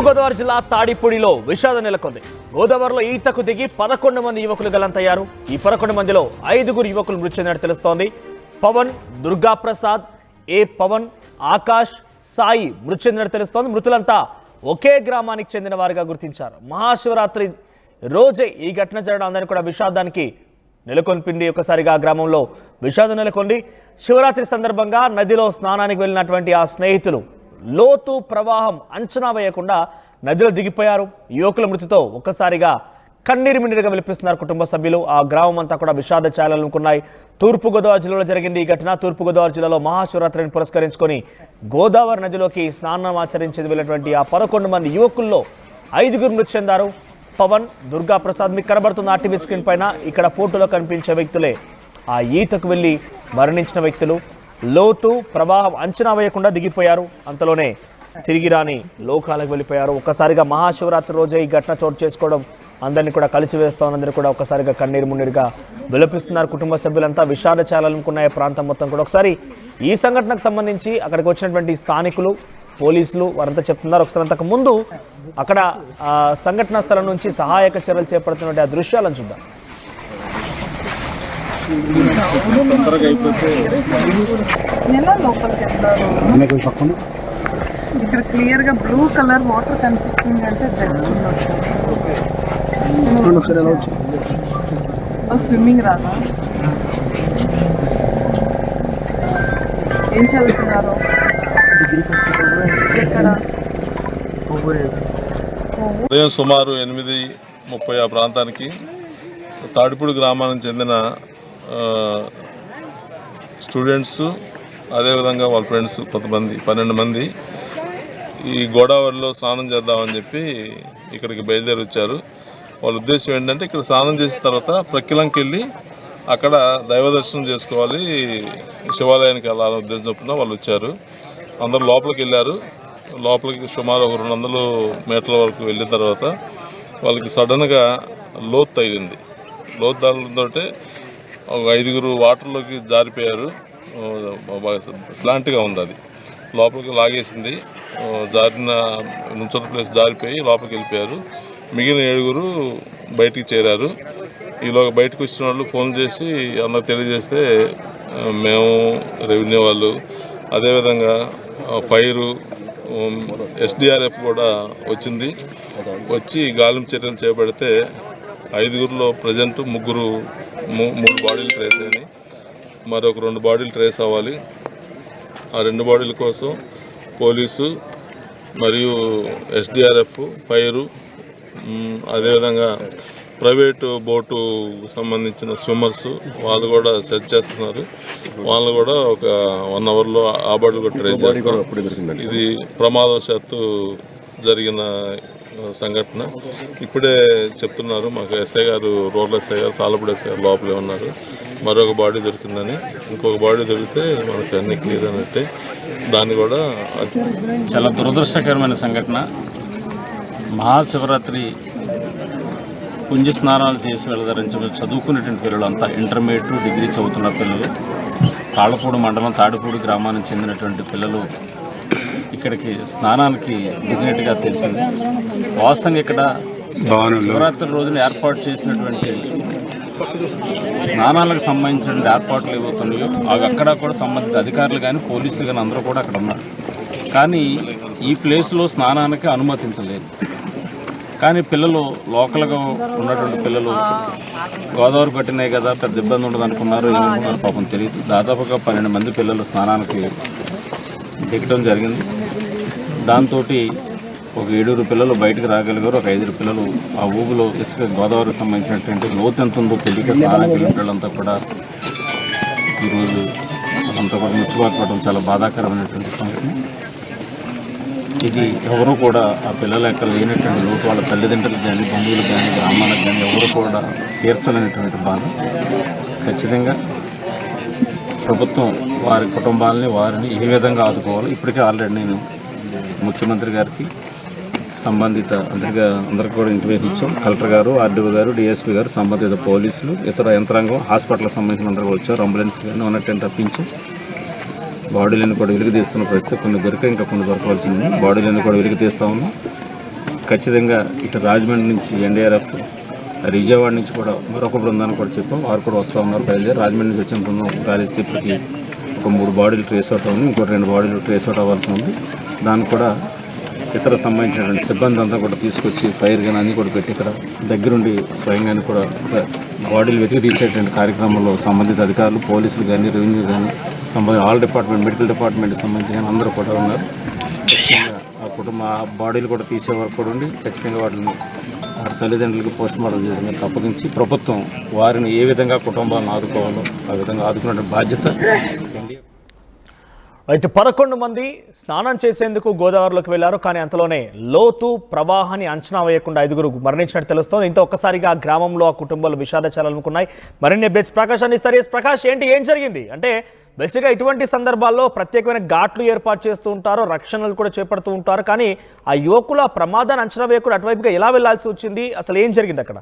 తూర్పుగోదావరి జిల్లా తాడిపూడిలో విషాదం నెలకొంది. గోదావరిలో ఈతకు దిగి పదకొండు మంది యువకులు గలంతయ్యారు. ఈ పదకొండు మందిలో ఐదుగురు యువకులు మృతి చెందినట్టు తెలుస్తోంది. పవన్ దుర్గా ప్రసాద్ ఏ పవన్ ఆకాష్ సాయి మృతి చెందినట్టు తెలుస్తోంది. మృతులంతా ఒకే గ్రామానికి చెందిన వారిగా గుర్తించారు. మహాశివరాత్రి రోజే ఈ ఘటన జరగడం అందరినీ కూడా విషాదానికి నెలకొల్పింది. ఒకసారిగా ఆ గ్రామంలో విషాదం నెలకొంది. శివరాత్రి సందర్భంగా నదిలో స్నానానికి వెళ్ళినటువంటి ఆ స్నేహితులు లోతు ప్రవాహం అంచనా వేయకుండా నదిలో దిగిపోయారు. యువకుల మృతితో ఒక్కసారిగా కన్నీరు మిన్నీరుగా విలిపిస్తున్నారు కుటుంబ సభ్యులు. ఆ గ్రామం అంతా కూడా విషాద ఛాయలనుకున్నాయి తూర్పుగోదావరి జిల్లాలో జరిగింది ఈ ఘటన. తూర్పుగోదావరి జిల్లాలో మహాశివరాత్రిని పురస్కరించుకొని గోదావరి నదిలోకి స్నానం ఆచరించేది వెళ్ళినటువంటి ఆ పదకొండు మంది యువకుల్లో ఐదుగురు మృతి చెందారు. పవన్ దుర్గా ప్రసాద్ మీకు కనబడుతున్న ఆర్టీవీ స్క్రీన్ పైన. ఇక్కడ ఫోటోలో కనిపించే వ్యక్తులే ఆ ఈతకు వెళ్ళి మరణించిన వ్యక్తులు. లోతు ప్రవాహం అంచనా వేయకుండా దిగిపోయారు. అంతలోనే తిరిగి రాని లోకాలకు వెళ్ళిపోయారు. ఒక్కసారిగా మహాశివరాత్రి రోజే ఈ ఘటన చోటు చేసుకోవడం అందరినీ కూడా కలిసి వేస్తామని కూడా ఒక్కసారిగా కన్నీరు మున్నీరుగా విలపిస్తున్నారు. కుటుంబ సభ్యులంతా విషాద చాలనుకున్న ప్రాంతం మొత్తం కూడా. ఒకసారి ఈ సంఘటనకు సంబంధించి అక్కడికి వచ్చినటువంటి స్థానికులు పోలీసులు వారంతా చెప్తున్నారు. ఒకసారి అంతకు ముందు అక్కడ సంఘటనా స్థలం నుంచి సహాయక చర్యలు చేపడుతున్నటువంటి ఆ దృశ్యాలను చూద్దాం. ఎలా లోపలికి వెళ్తారు ఇక్కడ క్లియర్గా బ్లూ కలర్ వాటర్ కనిపిస్తుంది అంటే వాళ్ళు స్విమ్మింగ్ రాదా? ఏం చదువుతున్నారు? ఉదయం సుమారు ఎనిమిది ముప్పై ఆ ప్రాంతానికి తాడిపూడి గ్రామానికి చెందిన స్టూడెంట్స్ అదేవిధంగా వాళ్ళ ఫ్రెండ్స్ కొంతమంది పన్నెండు మంది ఈ గోదావరిలో స్నానం చేద్దామని చెప్పి ఇక్కడికి బయలుదేరి వచ్చారు వాళ్ళ ఉద్దేశం ఏంటంటే ఇక్కడ స్నానం చేసిన తర్వాత ప్రక్కిలంకి వెళ్ళి అక్కడ దైవ దర్శనం చేసుకోవాలి శివాలయానికి వెళ్ళాలని ఉద్దేశం చొప్పున వాళ్ళు వచ్చారు. అందరూ లోపలికి వెళ్ళారు. లోపలికి సుమారు ఒక రెండు వందలు మీటర్ల వరకు వెళ్ళిన తర్వాత వాళ్ళకి సడన్గా లోత్ తగిలింది. లోత్ తగలడంతో ఒక ఐదుగురు వాటర్లోకి జారిపోయారు. స్లాంట్గా ఉంది అది. లోపలికి లాగేసింది. జారిన నుంచున్న ప్లేస్ జారిపోయి లోపలికి వెళ్ళిపోయారు. మిగిలిన ఏడుగురు బయటికి చేరారు. ఈలోగా బయటకు వచ్చిన వాళ్ళు ఫోన్ చేసి అన్న తెలియజేస్తే మేము రెవెన్యూ వాళ్ళు. అదేవిధంగా ఫైరు ఎస్డిఆర్ఎఫ్ కూడా వచ్చింది. వచ్చి గాలిం చర్యలు చేపడితే ఐదుగురిలో ప్రజెంట్ ముగ్గురు మూడు బాడీలు ట్రేస్ అయినాయి. మరొక రెండు బాడీలు ట్రేస్ అవ్వాలి. ఆ రెండు బాడీల కోసం పోలీసు మరియు ఎస్డిఆర్ఎఫ్ ఫైరు అదేవిధంగా ప్రైవేటు బోటు సంబంధించిన స్విమ్మర్స్ వాళ్ళు కూడా సెర్చ్ చేస్తున్నారు. వాళ్ళు కూడా ఒక వన్ అవర్లో ఆ బాడీలు కూడా ట్రై చేస్తారు ఇది ప్రమాదవశాత్తు జరిగిన సంఘటన. ఇప్పుడే చెప్తున్నారు మాకు ఎస్ఐ గారు రోడ్ల ఎస్ఐ గారు తాళపూడి ఎస్ఐ గారు లోపలే ఉన్నారు. మరొక బాడీ దొరికిందని ఇంకొక బాడీ దొరికితే మనకి అన్ని క్లియర్ అన్నట్టే. దాన్ని కూడా చాలా దురదృష్టకరమైన సంఘటన. మహాశివరాత్రి పుంజ స్నానాలు చేసి వెళదారని చదువుకునేటువంటి పిల్లలు అంతా ఇంటర్మీడియట్ డిగ్రీ చదువుతున్న పిల్లలు. తాళపూడి మండలం తాడిపూడి గ్రామానికి చెందినటువంటి పిల్లలు ఇక్కడికి స్నానానికి దిగినట్టుగా తెలిసింది. వాస్తవంగా ఇక్కడ శివరాత్రి రోజున ఏర్పాటు చేసినటువంటి స్నానాలకు సంబంధించినటువంటి ఏర్పాట్లు ఏవవుతున్నాయో అవి అక్కడ కూడా సంబంధిత అధికారులు కానీ పోలీసులు కానీ అందరూ కూడా అక్కడ ఉన్నారు. కానీ ఈ ప్లేస్లో స్నానానికి అనుమతించలేదు. కానీ పిల్లలు లోకల్గా ఉన్నటువంటి పిల్లలు గోదావరి పట్టినాయి కదా పెద్ద ఇబ్బంది ఉండదు అనుకున్నారు ఏమనుకున్నారు పాపం తెలియదు దాదాపుగా పన్నెండు మంది పిల్లలు స్నానానికి దిగడం జరిగింది. దాంతో ఒక ఏడుగురు పిల్లలు బయటకు రాగలిగారు ఒక ఐదుగురు పిల్లలు ఆ ఊబులో ఇసుక గోదావరికి సంబంధించినటువంటి లోతు ఎంత ఉందో తెలియక స్నానానికి వెళ్ళిన పిల్లలంతా కూడా ఈరోజు అంతా కూడా ముచ్చుబాటుపడడం చాలా బాధాకరమైనటువంటి సంఘటన. ఇది ఎవరు కూడా ఆ పిల్లల యొక్క లేనటువంటి లోటు వాళ్ళ తల్లిదండ్రులకు కానీ బంధువులకు కానీ గ్రామాలకు కానీ ఎవరు కూడా తీర్చలేనటువంటి బాధ. ఖచ్చితంగా ప్రభుత్వం వారి కుటుంబాలని వారిని ఏ విధంగా ఆదుకోవాలో ఇప్పటికే ఆల్రెడీ నేను ముఖ్యమంత్రి గారికి సంబంధిత అందరిగా అందరికి కూడా ఇంటిమేట్ ఇచ్చాం. కలెక్టర్ గారు ఆర్డీఓ గారు డిఎస్పీ గారు సంబంధిత పోలీసులు ఇతర యంత్రాంగం హాస్పిటల్కి సంబంధించిన అందరూ వచ్చారు. అంబులెన్స్ కానీ ఉన్నట్టు రప్పించాం బాడీలను కూడా వెలుగు తీస్తున్న పరిస్థితి కొన్ని దొరికాయి ఇంకా కొన్ని దొరకవలసింది. బాడీలను కూడా వెలికి తీస్తూ ఉన్నాం. ఖచ్చితంగా ఇటు రాజమండ్రి నుంచి ఎన్డీఆర్ఎఫ్ విజయవాడ నుంచి కూడా మరొక బృందాన్ని కూడా చెప్పాం. వారు కూడా వస్తూ ఉన్నారు బయలుదేరి. రాజమండ్రి నుంచి వచ్చిన బృందం గాలిస్తే ఇప్పటికి ఒక మూడు బాడీలు ట్రేస్ అవుట్ ఉంది ఇంకో రెండు బాడీలు ట్రేస్ అవుట్ అవ్వాల్సి ఉంది. దాన్ని కూడా ఇతర సంబంధించినటువంటి సిబ్బంది అంతా కూడా తీసుకొచ్చి ఫైర్ కానీ అన్నీ కూడా పెట్టి ఇక్కడ దగ్గరుండి స్వయంగానే కూడా బాడీలు వెతికి తీసేటువంటి కార్యక్రమంలో సంబంధిత అధికారులు పోలీసులు కానీ రెవెన్యూ కానీ సంబంధించి ఆల్ డిపార్ట్మెంట్ మెడికల్ డిపార్ట్మెంట్ సంబంధించి కానీ అందరూ కూడా ఉన్నారు. ఆ కుటుంబ ఆ బాడీలు కూడా తీసే వరకు కూడా ఉండి ఖచ్చితంగా వాటిని వారి తల్లిదండ్రులకి పోస్ట్ మార్టం చేసిన మీద అప్పగించి ప్రభుత్వం వారిని ఏ విధంగా కుటుంబాలను ఆదుకోవాలో ఆ విధంగా ఆదుకునే బాధ్యత ఇటు పదకొండు మంది స్నానం చేసేందుకు గోదావరిలోకి వెళ్ళారు కానీ అంతలోనే లోతు ప్రవాహాన్ని అంచనా వేయకుండా ఐదుగురు మరణించినట్టు తెలుస్తోంది. ఇంత ఒక్కసారిగా ఆ గ్రామంలో ఆ కుటుంబాలు విషాదచాలనుకున్నాయి మరిన్ని అప్డేట్స్ ప్రకాశాన్ని ఇస్తారు. ఎస్ ప్రకాష్ ఏంటి ఏం జరిగింది? అంటే బేసిక్గా ఇటువంటి సందర్భాల్లో ప్రత్యేకమైన ఘాట్లు ఏర్పాటు చేస్తూ ఉంటారు రక్షణలు కూడా చేపడుతూ ఉంటారు కానీ ఆ యువకుల ప్రమాదాన్ని అంచనా వేయకుండా అటువైపుగా ఎలా వెళ్ళాల్సి వచ్చింది? అసలు ఏం జరిగింది అక్కడ?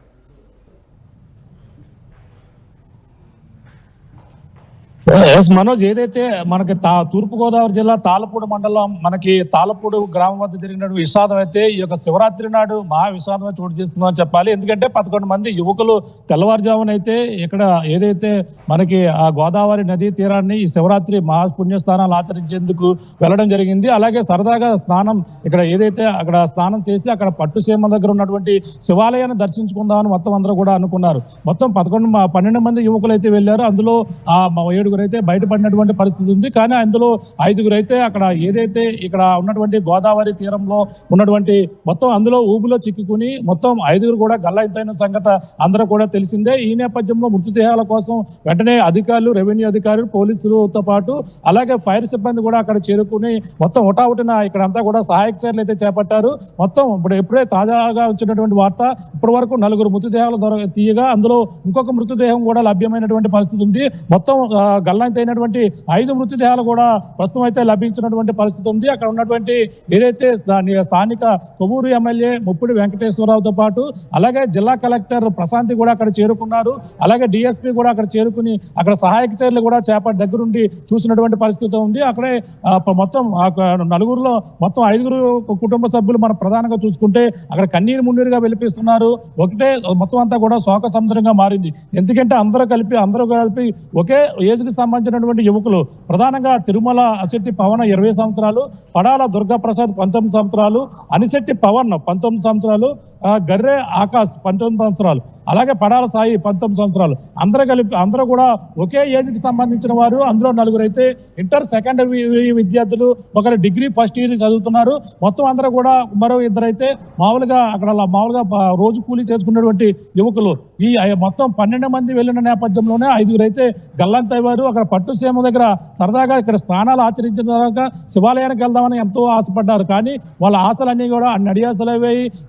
ఎస్ మనోజ్ ఏదైతే మనకి తా తూర్పు గోదావరి జిల్లా తాళపూడి మండలం మనకి తాళపూడు గ్రామం వద్ద జరిగిన విషాదం అయితే ఈ యొక్క శివరాత్రి నాడు మహా విషాదమే చోటు చేస్తుందని చెప్పాలి. ఎందుకంటే పదకొండు మంది యువకులు తెల్లవారుజామున అయితే ఇక్కడ ఏదైతే మనకి ఆ గోదావరి నదీ తీరాన్ని ఈ శివరాత్రి మహా పుణ్యస్థానాలు ఆచరించేందుకు వెళ్ళడం జరిగింది. అలాగే సరదాగా స్నానం ఇక్కడ ఏదైతే అక్కడ స్నానం చేసి అక్కడ పట్టుసీమ దగ్గర ఉన్నటువంటి శివాలయాన్ని దర్శించుకుందామని మొత్తం అందరూ కూడా అనుకున్నారు. మొత్తం పదకొండు పన్నెండు మంది యువకులు అయితే వెళ్ళారు. అందులో ఆ ఏడుగురు ఏడుగురు అయితే బయటపడినటువంటి పరిస్థితి ఉంది కానీ అందులో ఐదుగురు అయితే అక్కడ ఏదైతే ఇక్కడ ఉన్నటువంటి గోదావరి తీరంలో ఉన్నటువంటి మొత్తం అందులో ఊబులో చిక్కుకుని మొత్తం ఐదుగురు కూడా గల్లంతైన సంగతి అందరూ కూడా తెలిసిందే. ఈ నేపథ్యంలో మృతదేహాల కోసం వెంటనే అధికారులు రెవెన్యూ అధికారులు పోలీసులతో పాటు అలాగే ఫైర్ సిబ్బంది కూడా అక్కడ చేరుకుని మొత్తం హుటాహుటిన ఇక్కడ అంతా కూడా సహాయక చర్యలు అయితే చేపట్టారు. మొత్తం ఇప్పుడు ఎప్పుడే తాజాగా వచ్చినటువంటి వార్త ఇప్పటి వరకు నలుగురు మృతదేహాలు తీయగా అందులో ఇంకొక మృతదేహం కూడా లభ్యమైనటువంటి పరిస్థితి ఉంది. మొత్తం ఆ, గల్లంత అయినటువంటి ఐదు మృతదేహాలు కూడా ప్రస్తుతం అయితే లభించినటువంటి పరిస్థితి ఉంది. అక్కడ ఉన్నటువంటి ఏదైతే స్థాని- స్థానిక కొవ్వూరు ఎమ్మెల్యే ముప్పిడి వెంకటేశ్వరరావుతో పాటు అలాగే జిల్లా కలెక్టర్ ప్రశాంతి కూడా అక్కడ చేరుకున్నారు. అలాగే డిఎస్పీ కూడా అక్కడ చేరుకుని అక్కడ సహాయక చర్యలు కూడా చేపట్టి దగ్గరుండి చూసినటువంటి పరిస్థితి ఉంది. అక్కడే మొత్తం నలుగురులో మొత్తం ఐదుగురు కుటుంబ సభ్యులు మనం ప్రధానంగా చూసుకుంటే అక్కడ కన్నీరు మున్నీరుగా వెలిపిస్తున్నారు. ఒకటే మొత్తం అంతా కూడా శోక సముద్రంగా మారింది. ఎందుకంటే అందరూ కలిపి అందరూ కలిపి ఒకే ఏజ్కి సంబంధించినటువంటి యువకులు ప్రధానంగా తిరుమల అశెట్టి పవన్ ఇరవై సంవత్సరాలు పడాల దుర్గాప్రసాద్ పంతొమ్మిది సంవత్సరాలు అనిశెట్టి పవన్ పంతొమ్మిది సంవత్సరాలు గర్రె ఆకాశ్ పంతొమ్మిది సంవత్సరాలు. అలాగే పడాల సాయి పంతొమ్మిది సంవత్సరాలు. అందరూ కలిపి అందరూ కూడా ఒకే ఏజ్కి సంబంధించిన వారు. అందులో నలుగురు అయితే ఇంటర్ సెకండ్ విద్యార్థులు ఒకరు డిగ్రీ ఫస్ట్ ఇయర్ చదువుతున్నారు. మొత్తం అందరూ కూడా మరో ఇద్దరైతే మామూలుగా అక్కడ అలా మామూలుగా రోజు కూలీ చేసుకున్నటువంటి యువకులు. ఈ మొత్తం పన్నెండు మంది వెళ్ళిన నేపథ్యంలోనే ఐదుగురు అయితే గల్లంతయ్యారు అక్కడ పట్టుసీమ దగ్గర సరదాగా ఇక్కడ స్నానాలు ఆచరించిన తర్వాత శివాలయానికి వెళ్దామని ఎంతో ఆశపడ్డారు. కానీ వాళ్ళ ఆశలన్నీ కూడా అన్ని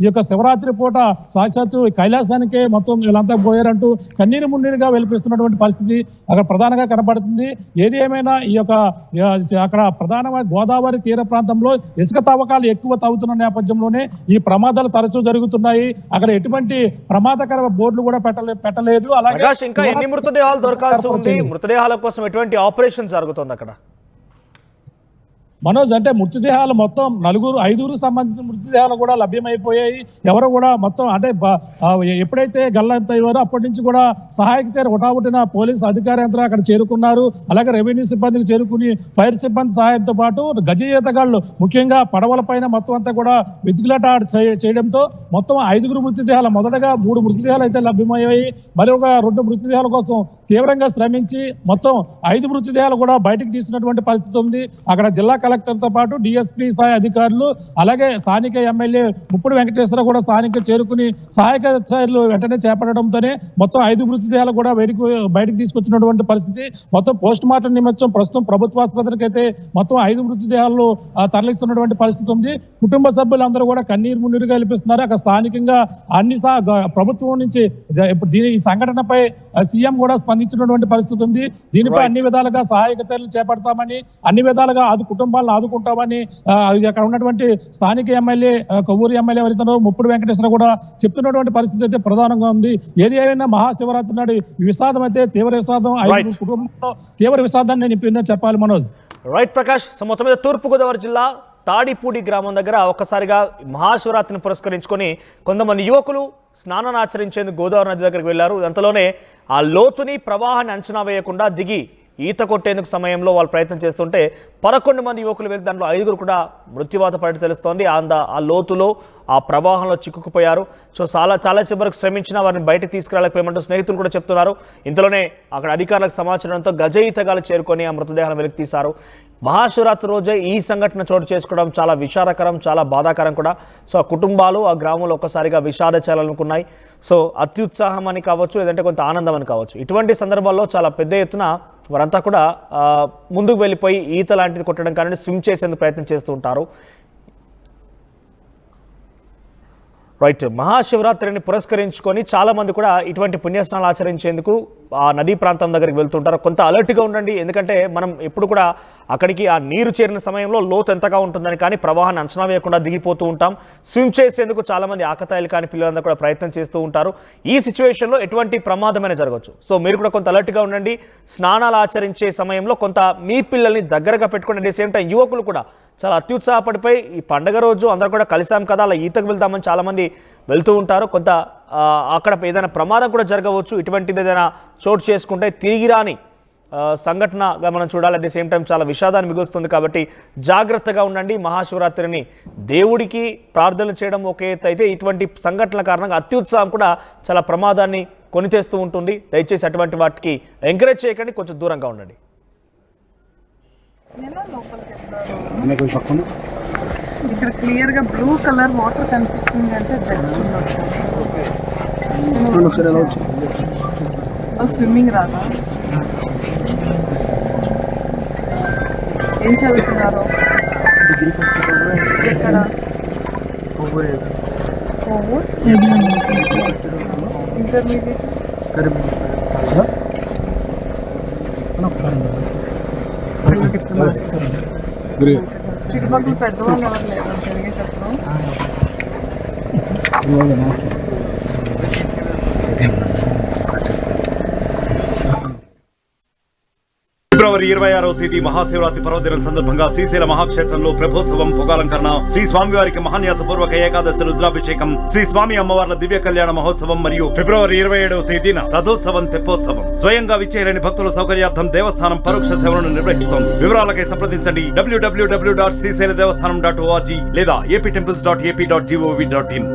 ఈ యొక్క శివరాత్రి పూట సాక్షాత్తు కైలాసానికే మొత్తం వీళ్ళంతా పోయారంటూ కన్నీరు మున్నీరుగా వెలిపిస్తున్నటువంటి పరిస్థితి అక్కడ ప్రధానంగా కనబడుతుంది ఏది ఏమైనా ఈ యొక్క అక్కడ ప్రధానమైన గోదావరి తీర ప్రాంతంలో ఇసుక తవ్వకాలు ఎక్కువ తవ్వుతున్న నేపథ్యంలోనే ఈ ప్రమాదాలు తరచూ జరుగుతున్నాయి. అక్కడ ఎటువంటి ప్రమాదకర బోర్డులు కూడా పెట్టలే పెట్టలేదు. అలాగే ఇంకా ఎన్ని మృతదేహాలు దొరకాల్సి ఉంది. మృతదేహాల కోసం ఎటువంటి ఆపరేషన్ జరుగుతోంది అక్కడ? మనోజ్ అంటే మృతదేహాలు మొత్తం నలుగురు ఐదుగురు సంబంధించిన మృతదేహాలు కూడా లభ్యమైపోయాయి. ఎవరు కూడా మొత్తం అంటే ఎప్పుడైతే ఆ, ఎప్పుడైతే గల్లంత అయ్యారో అప్పటి నుంచి కూడా సహాయక చర్య హుటాహుటిన పోలీసు అధికార యంత్రం అక్కడ చేరుకున్నారు. అలాగే రెవెన్యూ సిబ్బందికి చేరుకుని ఫైర్ సిబ్బంది సహాయంతో పాటు గజ ఈతగాళ్ళు ముఖ్యంగా పడవల పైన మొత్తం అంతా కూడా వెతికిలాట చేయడంతో మొత్తం ఐదుగురు మృతదేహాలు మొదటగా మూడు మృతదేహాలు అయితే లభ్యమయ్యాయి. మరి ఒక రెండు మృతదేహాల కోసం తీవ్రంగా శ్రమించి మొత్తం ఐదు మృతదేహాలు కూడా బయటకు తీసినటువంటి పరిస్థితి ఉంది. అక్కడ జిల్లా కలెక్టర్తో పాటు డిఎస్పీ స్థాయి అధికారులు అలాగే స్థానిక ఎమ్మెల్యే ముప్పుడు వెంకటేశ్వర కూడా స్థానిక చేరుకుని సహాయక చర్యలు వెంటనే చేపట్టడంతోనే మొత్తం ఐదు మృతదేహాలు కూడా బయటకు బయటకు తీసుకొచ్చినటువంటి పరిస్థితి. మొత్తం పోస్ట్ మార్టం నిమిత్తం ప్రస్తుతం ప్రభుత్వ ఆసుపత్రికి అయితే మొత్తం ఐదు మృతదేహాలు తరలిస్తున్నటువంటి పరిస్థితి ఉంది. కుటుంబ సభ్యులందరూ కూడా కన్నీరు మున్నీరుగా కల్పిస్తున్నారు. అక్కడ స్థానికంగా అన్ని ప్రభుత్వం నుంచి ఇప్పుడు దీని ఈ సంఘటనపై సీఎం కూడా స్పందించినటువంటి పరిస్థితి ఉంది. దీనిపై అన్ని విధాలుగా సహాయక చర్యలు చేపడతామని అన్ని విధాలుగా ఆదు కుటుంబాలను ఆదుకుంటామని అక్కడ ఉన్నటువంటి స్థానిక ఎమ్మెల్యే కొవ్వూరు ఎమ్మెల్యే ఎవరైతే ముప్పుడు వెంకటేశ్వర కూడా చెప్తున్నటువంటి పరిస్థితి అయితే ప్రధానంగా ఉంది. ఏది అయినా మహాశివరాత్రి నాడు విషాదం అయితే తీవ్ర విషాదం ఐదుగురు కుటుంబంలో తీవ్ర విషాదాన్ని నింపిందని చెప్పాలి మనోజ్. రైట్ ప్రకాష్. మొత్తం మీద తూర్పుగోదావరి జిల్లా తాడిపూడి గ్రామం దగ్గర ఒక్కసారిగా మహాశివరాత్రిని పురస్కరించుకొని కొంతమంది యువకులు స్నానాన్ని ఆచరించేందుకు గోదావరి నది దగ్గరికి వెళ్ళారు అంతలోనే ఆ లోతుని ప్రవాహాన్ని అంచనా వేయకుండా దిగి ఈత కొట్టేందుకు సమయంలో వాళ్ళు ప్రయత్నం చేస్తుంటే పదకొండు మంది యువకులు వెళ్తే దాంట్లో ఐదుగురు కూడా మృత్యువాత పడి తెలుస్తోంది. అంద ఆ లోతులో ఆ ప్రవాహంలో చిక్కుకుపోయారు. సో చాలా చాలా చివరకు శ్రమించిన వారిని బయట తీసుకురాలేకపోయామంటూ స్నేహితులు కూడా చెప్తున్నారు. ఇంతలోనే అక్కడ అధికారులకు సమాచారంతో గజ చేరుకొని ఆ మృతదేహాలను వెలికి తీశారు. మహాశివరాత్రి రోజే ఈ సంఘటన చోటు చేసుకోవడం చాలా విషాదకరం చాలా బాధాకరం కూడా. సో ఆ కుటుంబాలు ఆ గ్రామంలో ఒక్కసారిగా విషాద చేయాలనుకున్నాయి సో అత్యుత్సాహం అని కావచ్చు లేదంటే కొంత ఆనందం అని కావచ్చు. ఇటువంటి సందర్భాల్లో చాలా పెద్ద ఎత్తున వారంతా కూడా ముందుకు వెళ్ళిపోయి ఈత లాంటిది కొట్టడం కానీ స్విమ్ చేసేందుకు ప్రయత్నం చేస్తూ ఉంటారు. రైట్. మహాశివరాత్రిని పురస్కరించుకొని చాలామంది కూడా ఇటువంటి పుణ్యస్నానాలు ఆచరించేందుకు ఆ నదీ ప్రాంతం దగ్గరికి వెళ్తుంటారు. కొంత అలర్ట్గా ఉండండి. ఎందుకంటే మనం ఎప్పుడు కూడా అక్కడికి ఆ నీరు చేరిన సమయంలో లోతు ఎంతగా ఉంటుందని కానీ ప్రవాహాన్ని అంచనా వేయకుండా దిగిపోతూ ఉంటాం. స్విమ్ చేసేందుకు చాలామంది ఆకతాయిలు కానీ పిల్లలందరూ కూడా ప్రయత్నం చేస్తూ ఉంటారు. ఈ సిచ్యువేషన్లో ఎటువంటి ప్రమాదమైన జరగవచ్చు. సో మీరు కూడా కొంత అలర్ట్గా ఉండండి. స్నానాలు ఆచరించే సమయంలో కొంత మీ పిల్లల్ని దగ్గరగా పెట్టుకోండి అట్ సేమ్ టైం యువకులు కూడా చాలా అత్యుత్సాహపడిపోయి ఈ పండగ రోజు అందరూ కూడా కలిసాం కదా అలా ఈతకు వెళ్తామని చాలామంది వెళ్తూ ఉంటారు. కొంత అక్కడ ఏదైనా ప్రమాదం కూడా జరగవచ్చు. ఇటువంటిది ఏదైనా చోటు చేసుకుంటే తిరిగి రాని సంఘటనగా మనం చూడాలి. అట్ ది సేమ్ టైం చాలా విషాదాన్ని మిగులుస్తుంది కాబట్టి జాగ్రత్తగా ఉండండి. మహాశివరాత్రిని దేవుడికి ప్రార్థనలు చేయడం ఒక ఎత్తు అయితే ఇటువంటి సంఘటనల కారణంగా అత్యుత్సాహం కూడా చాలా ప్రమాదాన్ని కొనితెస్తూ ఉంటుంది. దయచేసి అటువంటి వాటికి ఎంకరేజ్ చేయకండి. కొంచెం దూరంగా ఉండండి. ఇక్కడ క్లియర్గా బ్లూ కలర్ వాటర్ కనిపిస్తుంది అంటే స్విమ్మింగ్ రాదా ఏం చదువుతున్నారు? ఎక్కడ? ఇంటర్మీడియట్. చుట్టుపక్కల పెద్దవాళ్ళు ఎవరు లేరు ఫిబ్రవరి ఇరవై ఆరవ తేదీ మహాశివరాత్రి పర్వదినం సందర్భంగా శ్రీశైల మహాక్షేత్రంలో ప్రభోత్సవం పొగాలంకరణ. శ్రీ స్వామివారికి మహాన్యాస పూర్వక ఏకాదశి రుద్రాభిషేకం. శ్రీ స్వామి అమ్మవార్ల దివ్య కళ్యాణ మహోత్సవం మరియు ఫిబ్రవరి ఇరవై ఏడవ తేదీన రథోత్సవం తెప్పోత్సవం. స్వయంగా విచ్చేయలేని భక్తుల సౌకర్యార్థం దేవస్థానం పరోక్ష సేవలను నిర్వహిస్తోంది. వివరాలకై సంప్రదించండి. W W W dot Srisaila Devasthanam dot O R G లేదా AP temples dot AP dot G O V dot in